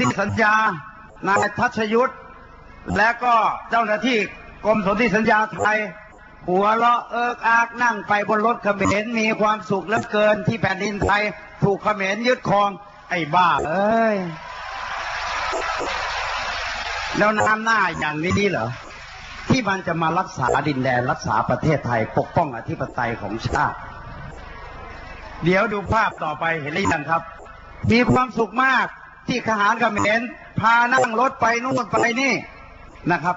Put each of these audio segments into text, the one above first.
ธิสัญญานายทัชยุทธและก็เจ้าหน้าที่กรมสนธิสัญญาไทย หัวเราะเอิกอากนั่งไปบนรถเขมรมีความสุขเหลือเกินที่แผ่นดินไทย ถูกเขมรยึดครอง ไอ้บ้าเอ้ย แล้วน้ำหน้าอย่างนี้เหรอ ที่มันจะมารักษาดินแดนรักษาประเทศไทย ปกป้องอธิปไตยของชาติ เดี๋ยวดูภาพต่อไปเห็นหรือยังครับ มีความสุขมาก ที่ทหารเขมรพานั่งรถไปนู่นไปนี่นะครับ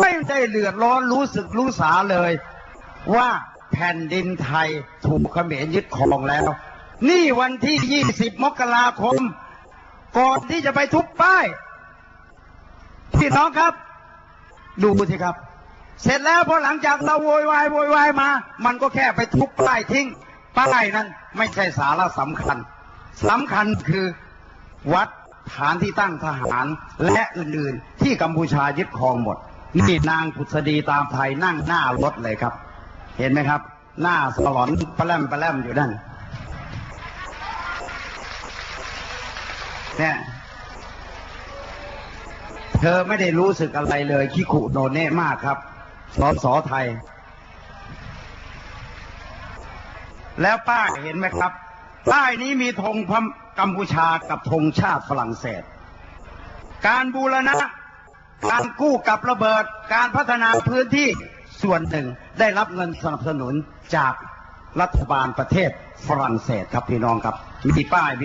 ไม่ได้เลือดร้อนรู้สึกรู้สาเลย ว่าแผ่นดินไทยถูกเขมรยึดครองแล้ว นี่วันที่ 20 มกราคม ก่อนที่จะไปทุบป้ายพี่น้องครับ ดูสิครับ เสร็จแล้วพอหลังจากเราโวยวายโวยวายมา มันก็แค่ไปทุบป้ายทิ้งป้ายนั้นไม่ใช่สาระสำคัญสำคัญคือวัด ฐานที่ตั้งทหารและอื่นๆ ที่กัมพูชายึดครองหมดนี่นางผุษดีตามไทยนั่งหน้ารถเลยครับ เห็นไหมครับ หน้าสลอนปลาแลมปลาแลมอยู่นั่นเนี่ยเธอไม่ได้รู้สึกอะไรเลยขี้ขู่โนเน่มากครับสอสอไทย แล้วป้าเห็นไหมครับ ใต้นี้มีธงพมกัมพูชากับธงชาติฝรั่งเศส การบูรณะ การกู้กับระเบิด การพัฒนาพื้นที่ส่วนหนึ่งได้รับเงินสนับสนุนจากรัฐบาลประเทศฝรั่งเศสครับพี่น้องครับมีป้ายมี